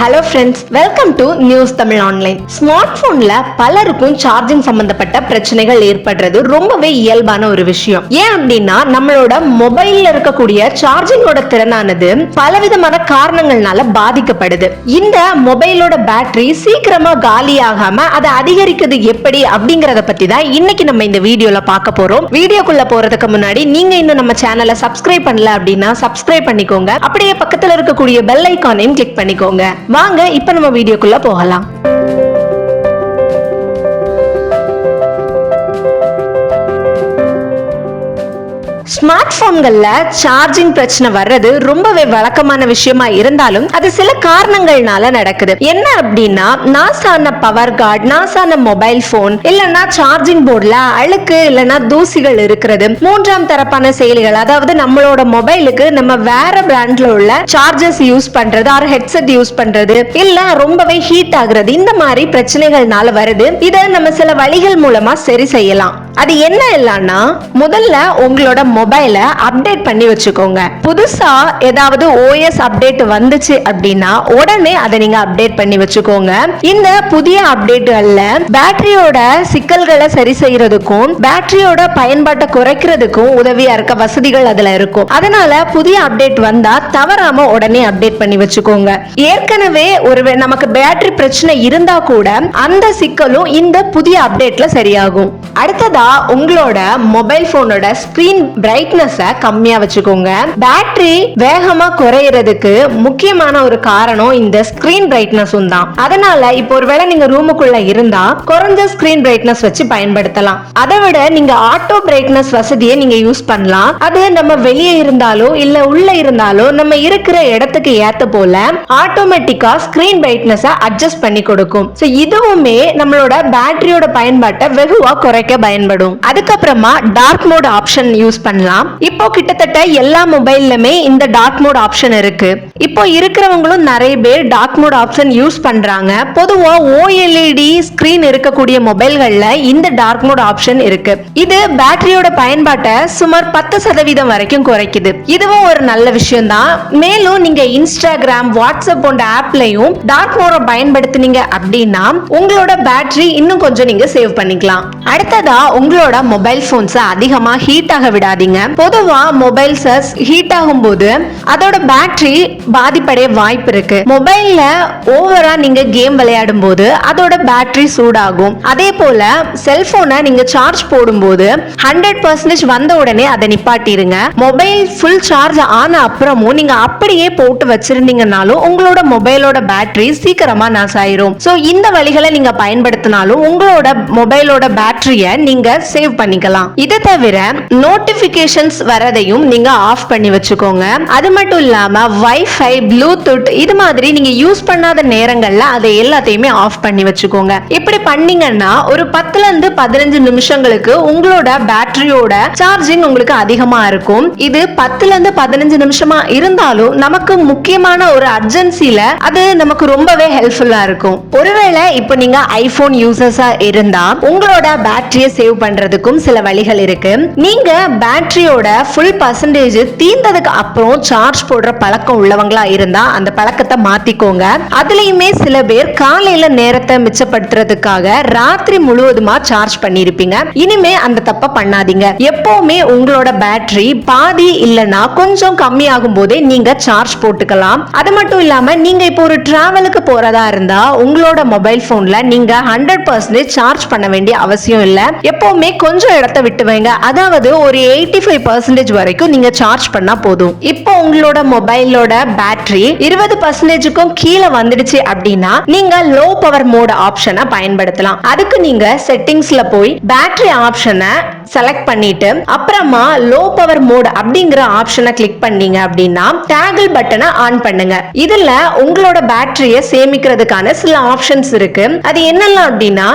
Hello friends welcome to news Tamil online smart போன்ல பலருக்கும் charging சம்பந்தப்பட்ட பிரச்சனைகள் ஏற்படுறது ரொம்பவே இயல்பான ஒரு விஷயம். ஏன் அப்படின்னா நம்மளோட மொபைல்ல இருக்கக்கூடிய சார்ஜிங்கோட திறனானது பலவிதமான காரணங்கள்னால பாதிக்கப்படுது. இந்த மொபைலோட பேட்டரி சீக்கிரமா காலியாகாம அதை அதிகரிக்கிறது எப்படி அப்படிங்கறத பத்தி தான் இன்னைக்கு நம்ம இந்த வீடியோல பார்க்க போறோம். வீடியோக்குள்ள போறதுக்கு முன்னாடி நீங்க இன்னும் நம்ம சேனலை சப்ஸ்கிரைப் பண்ணல அப்படின்னா சப்ஸ்கிரைப் பண்ணிக்கோங்க. அப்படியே பக்கத்துல இருக்கக்கூடிய பெல் ஐக்கானையும் கிளிக் பண்ணிக்கோங்க. வாங்க இப்ப நம்ம வீடியோக்குள்ள போகலாம். ஸ்மார்ட் போன்கள்ல சார்ஜிங் பிரச்சனை வர்றது ரொம்பவே வழக்கமான விஷயமா இருந்தாலும் அது சில காரணங்கள்னால நடக்குது. என்ன அப்படின்னா நாசான பவர் கார்டு நாசான மொபைல் போன் இல்லைன்னா சார்ஜிங் போர்டுல அழுக்கு இல்லைன்னா தூசிகள் இருக்கிறது. மூன்றாம் தரப்பான செயலிகள் அதாவது நம்மளோட மொபைலுக்கு நம்ம வேற பிராண்ட்ல உள்ள சார்ஜர்ஸ் யூஸ் பண்றது ஆர் ஹெட்செட் யூஸ் பண்றது இல்ல ரொம்பவே ஹீட் ஆகுறது இந்த மாதிரி பிரச்சனைகள்னால வருது. இதை நம்ம சில வழிகள் மூலமா சரி செய்யலாம். அது என்ன இல்லைன்னா முதல்ல உங்களோட மொபைலை அப்டேட் பண்ணி வச்சுக்கோங்க. புதுசா ஏதாவது ஓஎஸ் அப்டேட் வந்துச்சு அப்படின்னா உடனே அதை நீங்க அப்டேட் பண்ணி வச்சுக்கோங்க. இந்த புதிய அப்டேட்டுகள்ல பேட்டரியோட சிக்கல்களை சரி செய்யறதுக்கும் பேட்டரியோட பயன்பாட்டை குறைக்கிறதுக்கும் உதவியா இருக்க வசதிகள் அதுல இருக்கும். அதனால புதிய அப்டேட் வந்தா தவறாம உடனே அப்டேட் பண்ணி வச்சுக்கோங்க. ஏற்கனவே ஒரு நமக்கு பேட்டரி பிரச்சனை இருந்தா கூட அந்த சிக்கலும் இந்த புதிய அப்டேட்ல சரியாகும். அடுத்தது உங்களோட மொபைல் போனோட ஸ்கிரீன் பிரைட்னஸ கம்மியா வச்சுக்கோங்க. பேட்டரி வேகமா குறையறதுக்கு முக்கியமான ஒரு காரணம் இந்த ஸ்கிரீன் பிரைட்னஸும் தான். அதனால இப்போ ஒருவேளை நீங்க ரூமுக்குள்ள இருந்தா குறைஞ்ச ஸ்கிரீன் பிரைட்னஸ் வச்சு பயன்படுத்தலாம். அதை விட நீங்க ஆட்டோ பிரைட்னஸ் வசதியை நீங்க யூஸ் பண்ணலாம். அது நம்ம வெளியே இருந்தாலோ இல்ல உள்ள இருந்தாலோ நம்ம இருக்கிற இடத்துக்கு ஏத்த போல ஆட்டோமேட்டிக்கா ஸ்கிரீன் பிரைட்னஸ அட்ஜஸ்ட் பண்ணி கொடுக்கும். சோ இதுவுமே நம்மளோட பேட்டரியோட பயன்பாட்டை வெகுவா குறைக்க பயன்படும் அதுக்கப்புறமா டார்க் மோட் ஆப்ஷன் யூஸ் பண்ணலாம். இப்போ கிட்டத்தட்ட எல்லா மொபைல்லுமே இந்த டார்க் மோட் ஆப்ஷன் இருக்கு. இப்போ இருக்கிறவங்களும் நிறைய பேர் டார்க் மோட் ஆப்ஷன் யூஸ் பண்றாங்க. பொதுவா ஓஎல்இடி ஸ்கிரீன் இருக்கக்கூடிய மொபைல்கள்ல இந்த டார்க் மோட் ஆப்ஷன் இருக்கு. இது பேட்டரியோட பயன்பாட்டை சுமார் பத்து சதவீதம் வரைக்கும் குறைக்குது. இதுவும் ஒரு நல்ல விஷயம் தான் மேலும் நீங்க இன்ஸ்டாகிராம் வாட்ஸ்அப் போன்ற ஆப்லயும் டார்க் மோட பயன்படுத்துனீங்க அப்படின்னா உங்களோட பேட்டரி இன்னும் கொஞ்சம் நீங்க சேவ் பண்ணிக்கலாம். அடுத்ததா உங்களோட மொபைல் போன்ஸ் அதிகமா ஹீட் ஆக விடாதீங்க. பொதுவா மொபைல்ஸ் ஹீட் ஆகும் போது அதோட பேட்டரி பாதிப்படைய வாய்ப்பு இருக்கு. மொபைல்ல ஓவரா நீங்க கேம் விளையாடும் போது அதோட பேட்டரி சூடாகும். அதே போல செல்போனை நீங்க சார்ஜ் போடும்போது ஹண்ட்ரட் பர்சன்டேஜ் வந்த உடனே அதை நிப்பாட்டிருங்க மொபைல் ஃபுல் சார்ஜ் ஆன அப்புறமும் நீங்க அப்படியே போட்டு வச்சிருந்தீங்கனாலும் உங்களோட மொபைலோட பேட்டரி சீக்கிரமா நாசாயிரும் ஸோ இந்த வழிகளை நீங்க பயன்படுத்தினாலும் உங்களோட மொபைலோட பேட்டரியை நீங்க சேவ் பண்ணிக்கலாம். இதை தவிர நோட்டிபிகேஷன்ஸ் வரதையும் நீங்க ஆஃப் பண்ணி வச்சுக்கோங்க. அது மட்டும் இல்லாம வைஃபை ப்ளூடூத் இது மாதிரி நீங்க யூஸ் பண்ணாத நேரங்கள்ல அதை எல்லாத்தையுமே ஆஃப் பண்ணி வச்சுக்கோங்க. இப்படி பண்ணீங்கன்னா ஒரு பத்துல இருந்து பதினஞ்சு நிமிஷங்களுக்கு உங்களோட பேட்டரியோட சார்ஜிங் உங்களுக்கு அதிகமா இருக்கும். இது பத்துல இருந்து பதினஞ்சு நிமிஷமா இருந்தாலும் நமக்கு முக்கியமான ஒரு அர்ஜென்சில அது நமக்கு ரொம்பவே ஹெல்ப்ஃபுல்லா இருக்கும். ஒருவேளை இப்போ நீங்க ஐபோன் யூசர்ஸா இருந்தா உங்களோட பேட்டரியை சேவ் பண்றதுக்கும் சில வழிகள் இருக்கு. நீங்க பேட்டரியோட ஃபுல் பர்சன்டேஜ் தீர்ந்ததுக்கு அப்புறம் சார்ஜ் போடுற பழக்கம் உள்ளவங்களா இருந்தா அந்த பழக்கத்தை மாத்திக்கோங்க. அதுலயுமே சில பேர் காலையில நேரத்தை மிச்சப்படுத்துறதுக்கு மிச்சப்படுத்துறதுக்காக ராத்திரி முழுவதுமா சார்ஜ் பண்ணிருப்பீங்க. இனிமே அந்த தப்ப பண்ணாதீங்க. எப்பவுமே உங்களோட பேட்டரி பாதி இல்லனா கொஞ்சம் கம்மியாகும் போதே நீங்க சார்ஜ் போட்டுக்கலாம். அது மட்டும் இல்லாம நீங்க இப்போ ஒரு டிராவலுக்கு போறதா இருந்தா உங்களோட மொபைல் போன்ல நீங்க ஹண்ட்ரட் பர்சன்டேஜ் சார்ஜ் பண்ண வேண்டிய அவசியம் இல்ல. எப்பவுமே கொஞ்சம் இடத்த விட்டு வைங்க. அதாவது ஒரு எயிட்டி ஃபைவ் பர்சன்டேஜ் வரைக்கும் நீங்க சார்ஜ் பண்ணா போதும். இப்போ உங்களோட மொபைலோட பேட்டரி இருபது பர்சன்டேஜுக்கும் கீழே வந்துடுச்சு அப்படின்னா நீங்க லோ பவர் மோட் ஆப்ஷனை பயன்படுத்தலாம். அதுக்கு நீங்க செட்டிங்ஸ்ல போய் பேட்டரி ஆப்ஷனை செலக்ட் பண்ணிட்டு அப்புறமா லோ பவர் மோட் அப்படிங்கிற ஆப்ஷனை கிளிக் பண்ணீங்க அப்படின்னா டேகிள் பட்டனை ஆன் பண்ணுங்க. இதுல உங்களோட பேட்டரியை சேமிக்கிறதுக்கான சில ஆப்ஷன்ஸ் இருக்கு. அது என்னெல்லாம் அப்படின்னா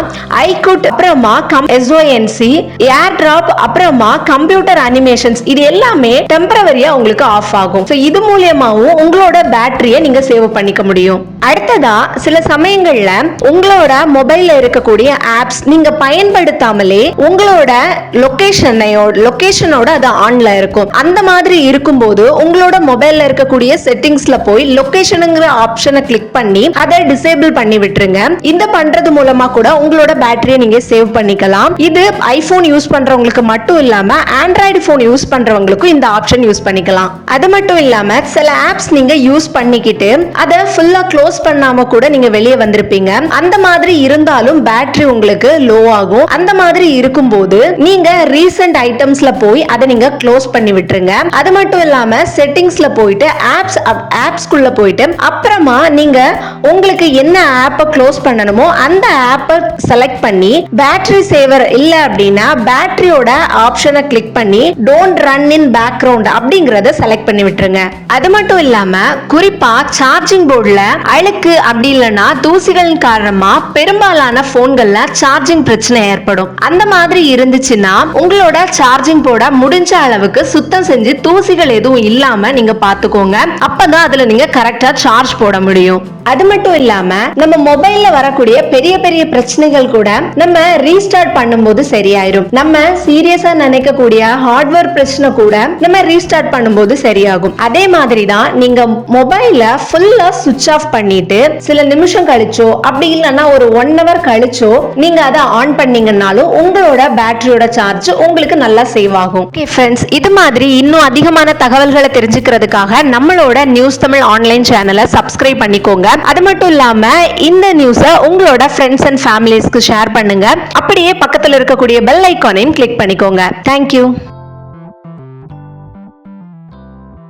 ஐகுட் அப்புறமா கம் எஸ்ஓஎன்சி ஏர் டிராப் அப்புறமா கம்ப்யூட்டர் அனிமேஷன்ஸ் இது எல்லாமே டெம்பரவரியா உங்களுக்கு ஆஃப் ஆகும். ஸோ இது மூலியமாவும் உங்களோட பேட்டரியை நீங்க சேவ் பண்ணிக்க முடியும். அடுத்ததா சில சமயங்கள்ல உங்களோட மொபைல்ல இருக்கக்கூடிய ஆப்ஸ் நீங்க பயன்படுத்தாமலே உங்களோட லொகேஷனையோ லொக்கேஷனோட அது ஆன்ல இருக்கும். அந்த மாதிரி இருக்கும்போது உங்களோட மொபைல்ல இருக்கக்கூடிய செட்டிங்ஸ்ல போய் லொக்கேஷனுங்கிற ஆப்ஷனை கிளிக் பண்ணி அதை டிசேபிள் பண்ணி விட்டுருங்க. இந்த பண்றது மூலமா கூட உங்களோட பேட்டரியை நீங்க சேவ் பண்ணிக்கலாம். இது ஐபோன் யூஸ் பண்றவங்களுக்கு மட்டும் இல்லாம ஆண்ட்ராய்டு போன் யூஸ் பண்றவங்களுக்கும் இந்த ஆப்ஷன் யூஸ் பண்ணிக்கலாம். அது மட்டும் இல்லாம சில ஆப்ஸ் நீங்க யூஸ் பண்ணிக்கிட்டு அதை ஃபுல்லா க்ளோஸ் பண்ணாம கூட நீங்க வெளியே வந்திருப்பீங்க. அந்த மாதிரி இருந்தாலும் பேட்டரி உங்களுக்கு லோ ஆகும். அந்த மாதிரி இருக்கும்போது நீங்க ரீசெண்ட் ஐட்டம்ஸ்ல போய் அதை நீங்க க்ளோஸ் பண்ணி விட்டுருங்க. அது மட்டும் இல்லாம செட்டிங்ஸ்ல போயிட்டு ஆப்ஸ் ஆப்ஸ்க்குள்ள போயிட்டு அப்புறமா நீங்க உங்களுக்கு என்ன ஆப்பை க்ளோஸ் பண்ணணுமோ அந்த ஆப்பை செலக்ட் பண்ணி பேட்டரி சேவர் இல்ல அப்படின்னா பேட்டரியோட ஆப்ஷனை கிளிக் பண்ணி டோன்ட் ரன் இன் பேக்ரவுண்ட் அப்படிங்கறத செலக்ட் பண்ணி விட்டுருங்க. அது மட்டும் இல்லாம குறிப்பா சார்ஜிங் போர்டுல அழுக்கு அப்படி இல்லைன்னா தூசிகளின் காரணமா பெரும்பாலான போன்கள்ல சார்ஜிங் பிரச்சனை ஏற்படும். அந்த மாதிரி இருந்துச்சுன்னா உங்களோட சார்ஜிங் போர்டை முடிஞ்ச அளவுக்கு சுத்தம் செஞ்சு தூசிகள் எதுவும் இல்லாம நீங்க பாத்துக்கோங்க. அப்பதான் அதுல நீங்க கரெக்டா சார்ஜ் போட முடியும். அது மட்டும் இல்லாம நம்ம மொபைல்ல வரக்கூடிய பெரிய பெரிய பிரச்சனைகள் கூட நம்ம ரீஸ்டார்ட் பண்ணும்போது சரியாயிரும். நம்ம சீரியஸா நினைக்கக்கூடிய ஹார்ட்வேர் பிரச்சனை கூட நம்ம ரீஸ்டார்ட் பண்ணும்போது சரியாகும். அதே மாதிரி தான் நீங்க மொபைல ஃபுல்லா சுவிட்ச் ஆஃப் பண்ணிட்டு சில நிமிஷம் கழிச்சோ அப்படி இல்லைன்னா ஒரு ஒன் ஹவர் கழிச்சோ நீங்க அதை ஆன் பண்ணீங்கன்னாலும் உங்களோட பேட்டரியோட சார்ஜ் சார்ஜ் உங்களுக்கு நல்லா சேவ் ஆகும் ஓகே ஃப்ரெண்ட்ஸ் இது மாதிரி இன்னும் அதிகமான தகவல்களை தெரிஞ்சுக்கிறதுக்காக நம்மளோட நியூஸ் தமிழ் ஆன்லைன் சேனலை சப்ஸ்கிரைப் பண்ணிக்கோங்க. அது மட்டும் இல்லாம இந்த நியூஸை உங்களோட ஃப்ரெண்ட்ஸ் அண்ட் ஃபேமிலிஸ்க்கு ஷேர் பண்ணுங்க. அப்படியே பக்கத்தில் இருக்கக்கூடிய பெல் ஐக்கானையும் கிளிக் பண்ணிக்கோங்க. தேங்க்யூ